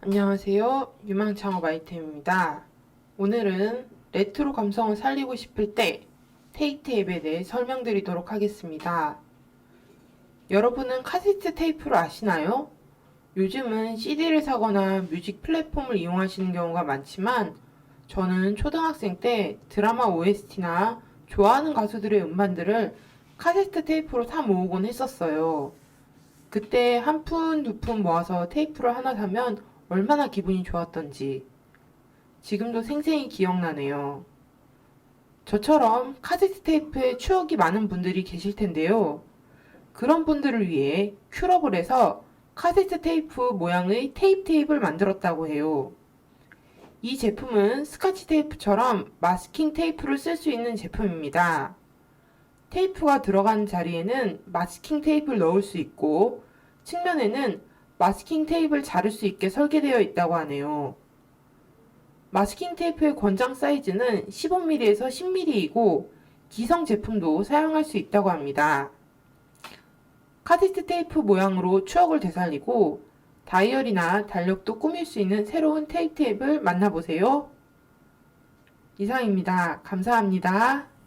안녕하세요. 유망창업 아이템입니다. 오늘은 레트로 감성을 살리고 싶을 때 테이프 앱에 대해 설명드리도록 하겠습니다. 여러분은 카세트 테이프를 아시나요? 요즘은 CD를 사거나 뮤직 플랫폼을 이용하시는 경우가 많지만 저는 초등학생 때 드라마 OST나 좋아하는 가수들의 음반들을 카세트 테이프로 사 모으곤 했었어요. 그때 한 푼, 두 푼 모아서 테이프를 하나 사면 얼마나 기분이 좋았던지 지금도 생생히 기억나네요. 저처럼 카세트 테이프에 추억이 많은 분들이 계실 텐데요. 그런 분들을 위해 큐러블에서 카세트 테이프 모양의 테이프 테이프를 만들었다고 해요. 이 제품은 스카치 테이프처럼 마스킹 테이프를 쓸 수 있는 제품입니다. 테이프가 들어간 자리에는 마스킹 테이프를 넣을 수 있고 측면에는 마스킹 테이프를 자를 수 있게 설계되어 있다고 하네요. 마스킹 테이프의 권장 사이즈는 15mm에서 10mm이고 기성 제품도 사용할 수 있다고 합니다. 카세트 테이프 모양으로 추억을 되살리고 다이어리나 달력도 꾸밀 수 있는 새로운 테이프 앱을 만나보세요. 이상입니다. 감사합니다.